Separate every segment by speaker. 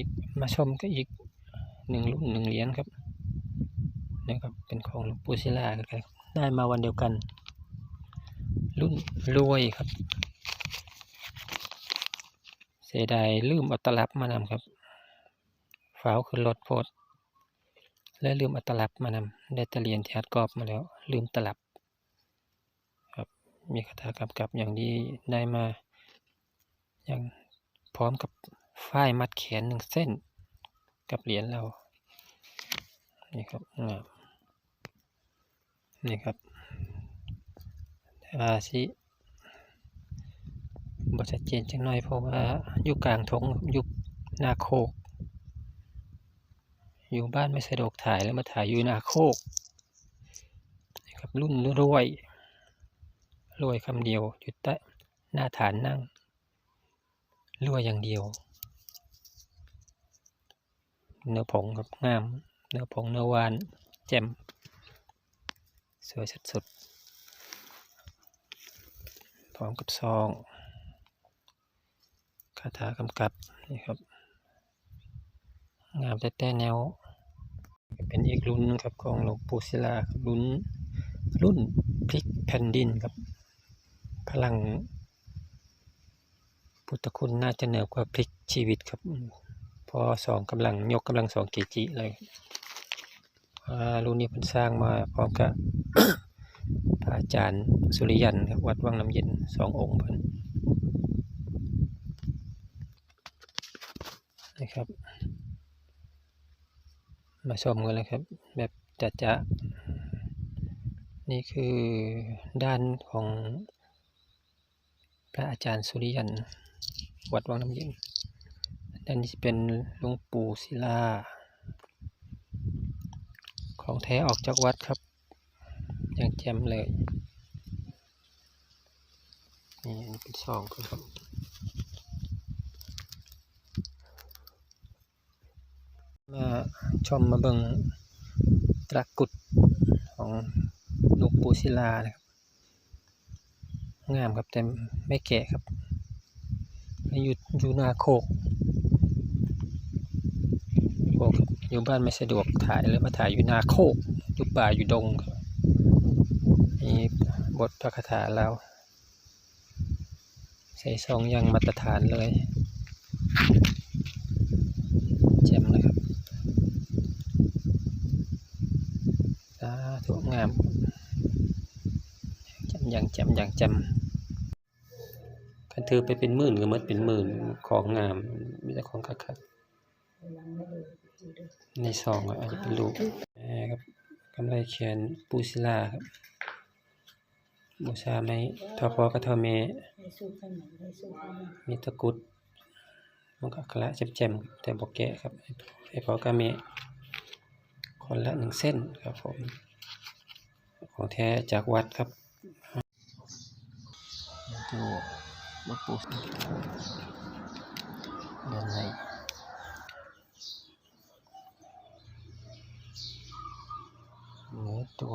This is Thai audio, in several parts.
Speaker 1: อีกมาชมก็อีกหนึ่งรุ่นหนึ่งเหรียญครับนะครับเป็นของหลวงปู่ศิลาครับได้มาวันเดียวกัน รุ่นรวยครับ เสียดายลืมอัตลับมานำครับฝาวขึ้นรถโพดและลืมอัตลับมานำได้แตะเรียนที่อัดกรอบมาแล้ว ลืมตลับครับมีคาถากำกับอย่างดีได้มาอย่างพร้อมกับ ฝ้ายมัดแขนหนึ่งเส้น กับเหรียญเรา นี่ครับงามนี่ครับอาสิบทชัดเจนจังหน่อยเพราะว่าอยู่กลางทงอยู่นาโคก อยู่บ้านไม่สะดวกถ่ายแล้วมาถ่ายอยู่นาโคกนี่ครับรุ่นรวยรวยคำเดียวอยู่ใต้หน้าฐานนั่งรวยอย่างเดียว เนื้อผงครับงาม เนื้อผงเนื้อวานแจ่มสวยสุดๆพร้อมกับซองคาถากำกับนี่ครับ งามแต่แต่แนว เป็นอีกรุ่นนึงครับของหลวงปู่ศิลารุ่นรุ่นพลิกแผ่นดินครับ พลังพุทธคุณน่าจะเหนือกว่าพลิกชีวิตครับ พอสองกำลังยกกำลังสองเกจิเลยอ่ารุ่นนี้เพิ่นสร้างมาพร้อมกับพระอาจารย์สุริยันครับวัดวังน้ำเย็นสององค์เพิ่นนะครับ มาชมกันเลยครับ แบบจะจะนี่คือด้านของพระอาจารย์สุริยัน วัดวังน้ำเย็น ด้านนี้เป็นหลวงปู่ศิลา ของแท้ออกจากวัดครับ อย่างแจ่มเลย นี่อันนี้เป็นซองครับมาชมมาเบิงตะกุดของหลวงปู่ศิลานะครับ งามครับแต่ไม่แก่ครับ อยู่อยู่นาโคก โคกอยู่บ้านไม่สะดวกถ่ายเลยมาถ่ายอยู่นาโคกอยู่ป่าอยู่ดงครับนี่บทพระคาถาเราใส่ซองยังมาตรฐานเลยแจ่มนะครับสาธุงามแจ่มอย่างแจ่มอย่างแจ่มคันถือไปเป็นหมื่นก็หมดเป็นหมื่นของงามมีแต่ของคักๆ ในซองอาจจะเป็นรูปแหมครับกำไรแขนปูศิลาครับบูชาไม้ทอพอกระทอเมมีตะกุดมันก็กระแจ่มๆแต่บอกแกะครับให้พอกระเมคนละหนึ่งเส้นครับผม ของแท้จากวัดครับดูวัดปูด้านใน เนื้อ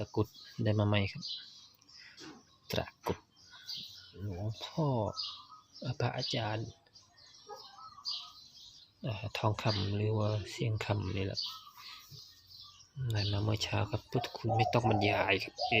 Speaker 1: ตัววัดปูศิลาเนื้อตัวตะกรุดได้มาใหม่ครับ ตะกุดหลวงพ่อพระอาจารย์ทองคำหรือว่าเสียงคำนี่แหละได้มาเมื่อเช้าครับพุทธคุณไม่ต้องบรรยายครับเอ